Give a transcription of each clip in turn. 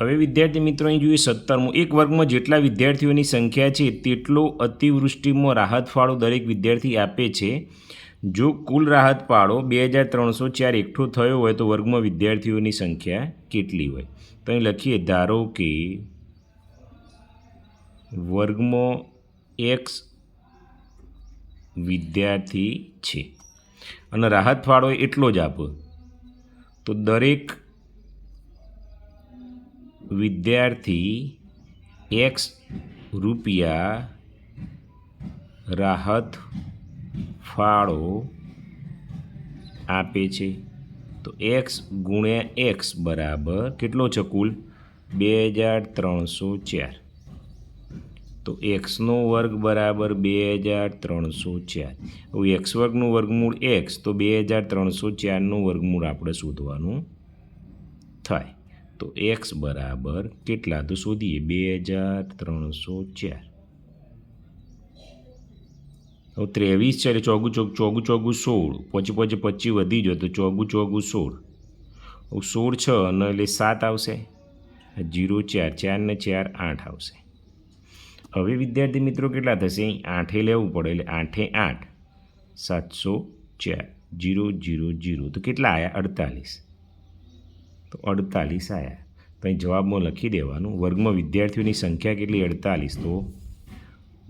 હવે વિદ્યાર્થી મિત્રો, અહીં જોઈએ સત્તરમું. એક વર્ગમાં જેટલા વિદ્યાર્થીઓની સંખ્યા છે, તેટલો અતિવૃષ્ટિમાં રાહત ફાળો દરેક વિદ્યાર્થી આપે છે. જો કુલ રાહત ફાળો બે હજાર ત્રણસો ચાર એકઠો થયો હોય, તો વર્ગમાં વિદ્યાર્થીઓની સંખ્યા કેટલી હોય? તો અહીં લખીએ, ધારો કે વર્ગમાં એક્સ વિદ્યાર્થી છે. અને રાહત ફાળો એટલો જ આપો. તો દરેક વિદ્યાર્થી એક્સ રૂપિયા રાહત ફાળો આપે છે. તો એક્સ ગુણ્યા એક્સ બરાબર કેટલો છે કુલ? બે હજાર ત્રણસો ચાર. તો એક્સનો વર્ગ બરાબર બે હજાર ત્રણસો ચાર. હવે એક્સ વર્ગનું વર્ગમૂળ એક્સ તો બે હજાર ત્રણસો ચારનું વર્ગમૂળ આપણે શોધવાનું થાય. તો એક્સ બરાબર કેટલા? તો શોધીએ. બે હજાર ત્રણસો ચાર. હવે ત્રેવીસ છે એટલે ચોગું ચોગ, ચોગું ચોગું સોળ. પછી પછી પચીસ વધી જાય તો ચોગું ચોગું સોળ. સોળ છ અને એટલે સાત આવશે. જીરો ચાર ચાર ને ચાર, આઠ આવશે. હવે વિદ્યાર્થી મિત્રો કેટલા થશે? આઠે લેવું પડે એટલે આઠે આઠ. સાતસો ચાર, જીરો જીરો જીરો. તો કેટલા આવ્યા અડતાલીસ. તો અડતાલીસ આવ્યા તો અહીં જવાબમાં લખી દેવાનું, વર્ગમાં વિદ્યાર્થીઓની સંખ્યા કેટલી? અડતાલીસ. તો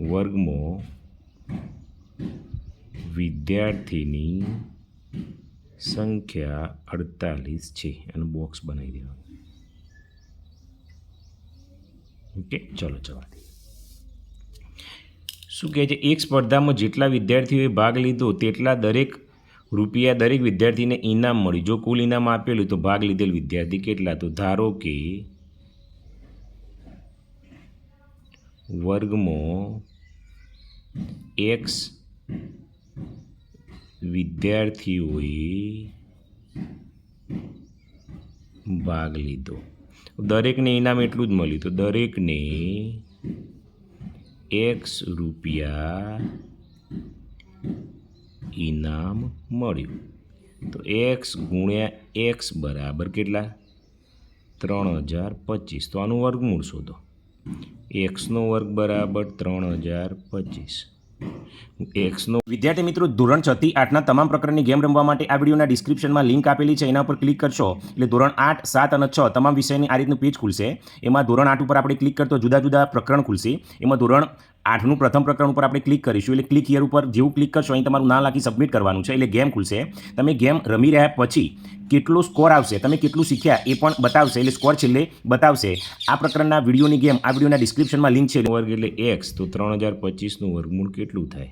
વર્ગમાં વિદ્યાર્થીની સંખ્યા અડતાલીસ છે. અને બોક્સ બનાવી દેવાનું. ઓકે, ચલો જવા શું કહે છે? એક સ્પર્ધામાં જેટલા વિદ્યાર્થીઓએ ભાગ લીધો, તેટલા દરેક રૂપિયા દરેક વિદ્યાર્થીને ઇનામ મળી. જો કુલ ઇનામ આપેલું તો ભાગ લીધેલ વિદ્યાર્થી કેટલા? તો ધારો કે વર્ગમાં એક્સ વિદ્યાર્થીઓએ ભાગ લીધો. દરેકને ઇનામ એટલું જ મળ્યું. તો દરેકને એક્સ રૂપિયા ઇનામ મળ્યું. તો એક્સ ગુણ્યા એક્સ બરાબર કેટલા? ત્રણ હજાર પચીસ. તો આનું વર્ગમૂળ શોધો. એક્સનો વર્ગ બરાબર ત્રણ હજાર પચીસ. એક્સનો વિદ્યાર્થી મિત્રો, ધોરણ છ થી આઠના તમામ પ્રકારની ગેમ રમવા માટે આ વિડીયોના ડિસ્ક્રિપ્શનમાં લિંક આપેલી છે, એના પર ક્લિક કરશો. એટલે ધોરણ આઠ, સાત અને છ તમામ વિષયની આ રીતનું પેજ ખુલશે. એમાં ધોરણ આઠ ઉપર આપણે ક્લિક કરતો જુદા જુદા પ્રકરણ ખુલશે. એમાં ધોરણ આઠનું પ્રથમ પ્રકરણ ઉપર આપણે ક્લિક કરીશું. એટલે ક્લિક હિયર ઉપર જેવું ક્લિક કરશો, અહીં તમારું નામ લખી સબમિટ કરવાનું છે. એટલે ગેમ ખુલશે. તમે ગેમ રમી રહ્યા પછી કેટલો સ્કોર આવશે? તમે કેટલું શીખ્યા એ પણ બતાવશે. એટલે સ્કોર છેલ્લે બતાવશે. આ પ્રકરણના વિડીયોની ગેમ આ વિડીયોના ડિસ્ક્રિપ્શનમાં લિંક છે. વર્ગ એટલે એક્સ તો ત્રણ હજાર પચીસનું વર્ગમૂળ કેટલું થાય?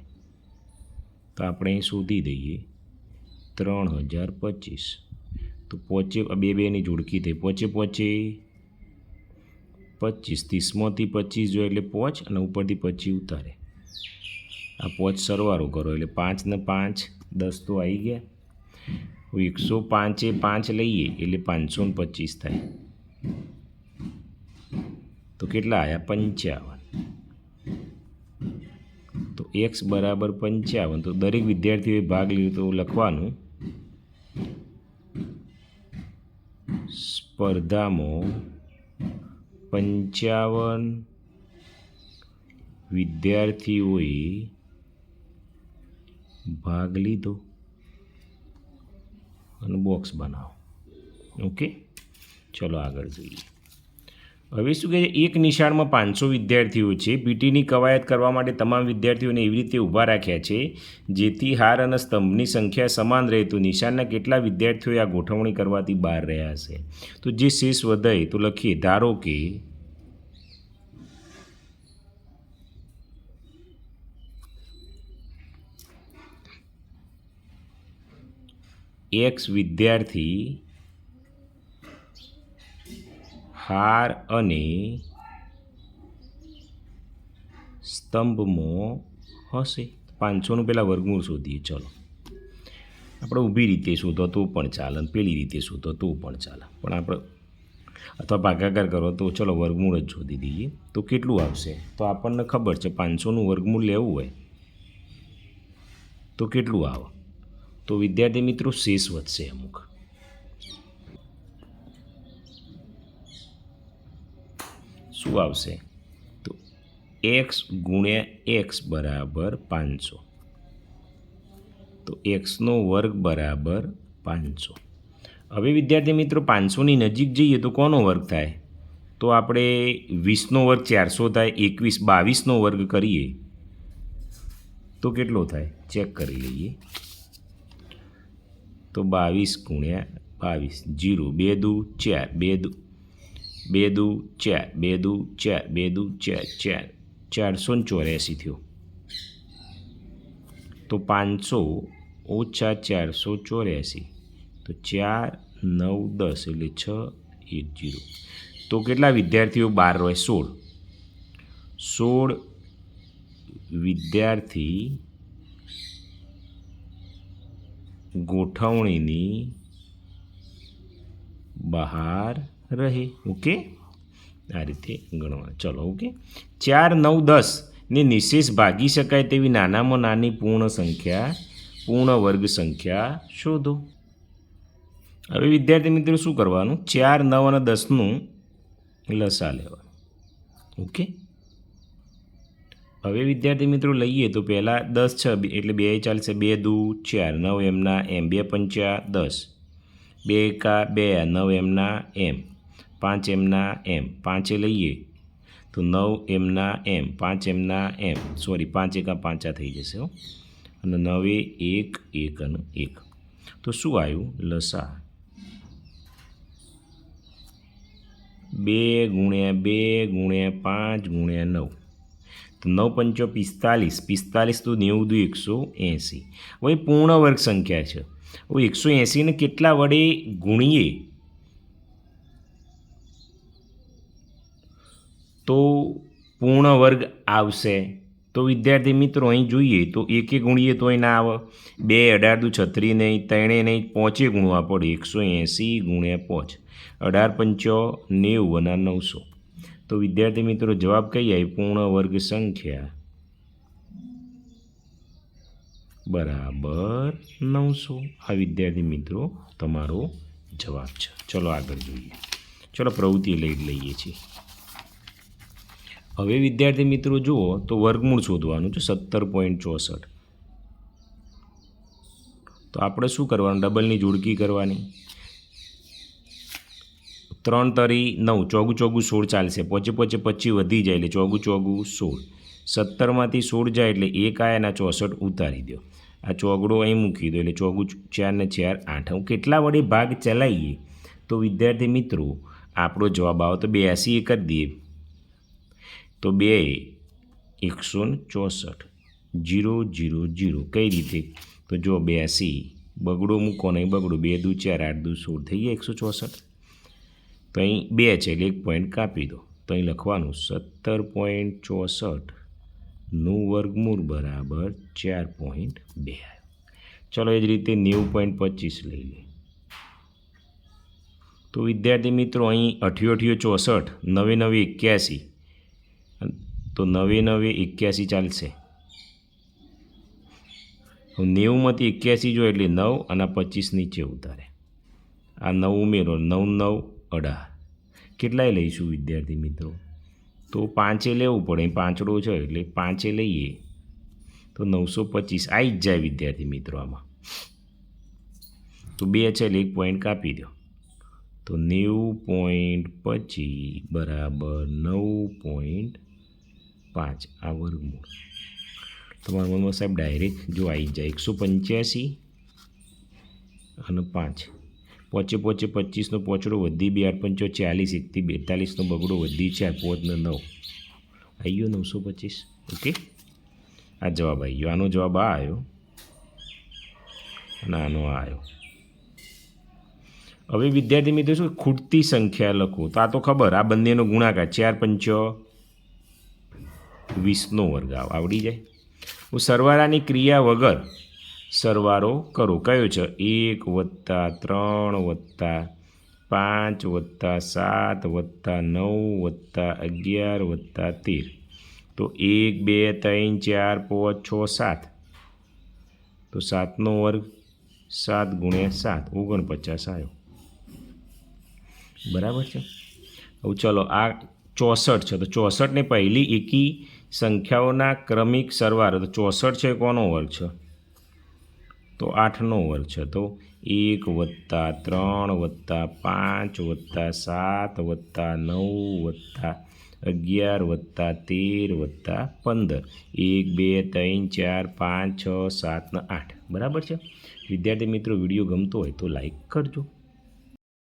તો આપણે શોધી દઈએ. ત્રણ હજાર પચીસ. તો પોચે બે બેની જોડકી થઈ. પોચે પોચે. પચીસ, ત્રીસમાંથી પચીસ જોઈએ એટલે પોચ અને ઉપરથી પચીસ ઉતારે. આ પોચ સરવારો કરો એટલે પાંચ ને પાંચ, દસ તો આવી ગયા. એકસો પાંચે પાંચ લઈએ એટલે પાંચસો ને પચીસ થાય. તો કેટલા આવ્યા પંચાવન. તો એક્સ બરાબર પંચાવન. તો દરેક વિદ્યાર્થીઓએ ભાગ લીધો તો લખવાનું. સ્પર્ધામાં પંચાવન વિદ્યાર્થીઓએ ભાગ લીધો. અને બોક્સ બનાવો. ઓકે ચલો આગળ જોઈએ. હવે શું કહે છે? એક નિશાળમાં પાંચસો વિદ્યાર્થીઓ છે. પીટીની કવાયત કરવા માટે તમામ વિદ્યાર્થીઓને એવી રીતે ઊભા રાખ્યા છે, જેથી હાર અને સ્તંભની સંખ્યા સમાન રહે તો નિશાળના કેટલા વિદ્યાર્થીઓએ આ ગોઠવણી કરવાથી બહાર રહ્યા હશે? તો જે શેષ વધે તો લખીએ, ધારો કે એક્સ વિદ્યાર્થી હાર અને સ્તંભમાં હશે. પાંચસોનું પહેલાં વર્ગમૂળ શોધીએ, ચલો. આપણે ઊભી રીતે શોધો તો પણ ચાલે પેલી રીતે શોધો તો પણ ચાલે. પણ આપણે અથવા ભાગાકાર કરો તો ચલો વર્ગમૂળ જ શોધી દઈએ. તો કેટલું આવશે? તો આપણને ખબર છે પાંચસોનું વર્ગમૂળ લેવું હોય તો કેટલું આવે? તો વિદ્યાર્થી મિત્રો, શેષ વધશે અમુક. શું આવશે? તો એક્સ ગુણ્યા એક્સ બરાબર પાંચસો. તો એક્સનો વર્ગ બરાબર પાંચસો. હવે વિદ્યાર્થી મિત્રો, પાંચસોની નજીક જઈએ તો કોનો વર્ગ થાય? તો આપણે વીસનો વર્ગ ચારસો થાય, એકવીસ બાવીસનો વર્ગ કરીએ. તો કેટલો થાય? ચેક કરી લઈએ. તો બાવીસ ગુણ્યા બાવીસ, જીરો, બે દુ, ચાર, બે દુ બે દુ ચાર બે દુ ચાર બે દુ ચાર ચાર ચારસો ને ચોર્યાસી થયો. તો પાંચસો ઓછા ચારસો ચોર્યાસી, તો ચાર, નવ, દસ એટલે છ, એક, જીરો. તો કેટલા વિદ્યાર્થીઓ બાર રહે સોળ. સોળ વિદ્યાર્થી ગોઠવણીની બહાર રહે. ઓકે? આ રીતે ગણવા ચલો, ઓકે? ચાર, નવ, દસ ને નિશેષ ભાગી શકાય તેવી નાનામાં નાની પૂર્ણ સંખ્યા, પૂર્ણ વર્ગ સંખ્યા શોધો. હવે વિદ્યાર્થી મિત્રો, શું કરવાનું? ચાર, નવ અને દસનું લસા લેવાનું. ઓકે? હવે વિદ્યાર્થી મિત્રો, લઈએ તો પહેલાં દસ છ એટલે બે ચાલશે. બે, દુ, ચાર. નવ એમના એમ, બે પંચા દસ. બે એકા, બે, નવ એમના એમ. પાંચ એમના એમ, પાંચે લઈએ. તો નવ એમના એમ, પાંચ એમના એમ. સોરી પાંચ એકા પાંચા થઈ જશે અને નવે એક એક અને એક. તો શું આવ્યું? લસા. બે ગુણ્યા બે ગુણ્યા પાંચ ગુણ્યા નવ. તો નવ પંચો પિસ્તાલીસ. પિસ્તાલીસ તો નેવું દુ એકસો એંસી. હવે પૂર્ણ વર્ગ સંખ્યા છે. હવે એકસો એંસીને કેટલા વડે ગુણીએ? તો પૂર્ણ વર્ગ આવશે. તો વિદ્યાર્થી મિત્રો, અહીં જોઈએ તો એકે ગુણીએ તો અહીં ના આવે. બે અઢાર દુ છત્રી નહીં, ત્રણે નહીં, પોંચે ગુણવા પડે. એકસો એંસી ગુણ્યા પોંચ. અઢાર પંચો નેવું અને નવસો. તો વિદ્યાર્થી મિત્રો, જવાબ કઈ આવી પૂર્ણ વર્ગ સંખ્યા. બરાબર નવસો. આ વિદ્યાર્થી મિત્રો, તમારો જવાબ છે. ચલો આગળ જોઈએ. ચલો પ્રવૃત્તિ લઈ લઈએ છીએ. હવે વિદ્યાર્થી મિત્રો જુઓ તો વર્ગમૂળ શોધવાનું છે સત્તર પોઈન્ટ ચોસઠ. તો આપણે શું કરવાનું? ડબલની જોડકી કરવાની. ત્રણ તરી નવ, ચોગું ચોગું સોળ ચાલશે. પોચે પોચે પચી વધી જાય એટલે ચોગું ચોગું સોળ. સત્તરમાંથી સોળ જાય એટલે એક આયા એના ચોસઠ ઉતારી દો. આ ચોગડો અહીં મૂકી દો એટલે ચોગું ચાર ને ચાર આઠ. હું કેટલા વડે ભાગ ચલાવીએ? તો વિદ્યાર્થી મિત્રો, આપણો જવાબ આવે તો બ્યાસી એક જ દઈએ. તો બે એકસો ને ચોસઠ, જીરો જીરો જીરો. કઈ રીતે? તો જો બ્યાસી બગડો મૂકો નહીં બગડો. બે દુ ચાર, આઠ દુ સોળ. થઈ ગયા એકસો ચોસઠ? તો અહીં બે છે, એટલે એક પોઈન્ટ કાપી દો. તો અહીં લખવાનું, સત્તર પોઈન્ટ ચોસઠનું વર્ગમૂળ બરાબર ચાર પોઈન્ટ બે. ચલો એ જ રીતે નેવું પોઈન્ટ પચીસ લઈ લે તો વિદ્યાર્થી મિત્રો, અહીં અઠ્યો અઠ્યો ચોસઠ, નવે નવે એક્યાસી. તો નવે નવે એક્યાસી ચાલશે. નેવુંમાંથી એક્યાસી જો એટલે નવ અને પચીસ નીચે ઉતારે. આ નવ ઉમેરો, નવ નવ અઢાર. કેટલાય લઈશું વિદ્યાર્થી મિત્રો? તો પાંચે લેવું પડે. પાંચડો છે એટલે પાંચે લઈએ. તો નવસો પચીસ આવી જ જાય વિદ્યાર્થી મિત્રો આમાં. તો બે છે એટલે એક પોઈન્ટ કાપી દો. તો નેવું પોઈન્ટ પચીસ બરાબર નવ પોઈન્ટ પાંચ આ વર્ગમૂળ તમારા મનમાં સાહેબ ડાયરેક્ટ જો આવી જાય એકસો પંચ્યાસી અને પાંચ. પોચે પોચે પચીસનો પોચડો વધી બે આઠ પંચો ચાલીસ, એકથી બેતાલીસનો બગડો વધી ચાર, પોચને નવ. આવી ગયો નવસો પચીસ. ઓકે? આ જવાબ આવી ગયો. આનો જવાબ આ આવ્યો અને આનો આ આવ્યો હવે વિદ્યાર્થી મિત્રો શું? ખૂટતી સંખ્યા લખો. તો આ તો ખબર, આ બંનેનો ગુણાકાર ચાર પંચો વીસનો વર્ગ આવ- આવડી જાય. હું સરવાળાની ક્રિયા વગર સરવારો કરો. કયો છે? એક વત્તા ત્રણ વત્તા પાંચ વત્તા સાત વત્તા નવ વત્તા અગિયાર વત્તા તેર. તો એક, બે, ત્રણ, ચાર, પાંચ, છ, સાત. તો સાતનો વર્ગ સાત ગુણ્યા સાત. ઓગણપચાસ આવ્યો બરાબર છે? હવે ચલો, આ ચોસઠ છે. તો ચોસઠને પહેલી એકી સંખ્યાઓના ક્રમિક સરવાળો તો ચોસઠ છે, કોનો વર્ગ છે? તો આઠનો વર્ગ છે. તો એક વત્તા ત્રણ વત્તા પાંચ વત્તા સાત વત્તા નવ વત્તા અગિયાર વત્તા તેર વત્તા પંદર. એક, બે, ત્રણ, ચાર, પાંચ, છ, સાત, ને, આઠ. બરાબર છે? વિદ્યાર્થી મિત્રો, વીડિયો ગમતો હોય તો લાઈક કરજો.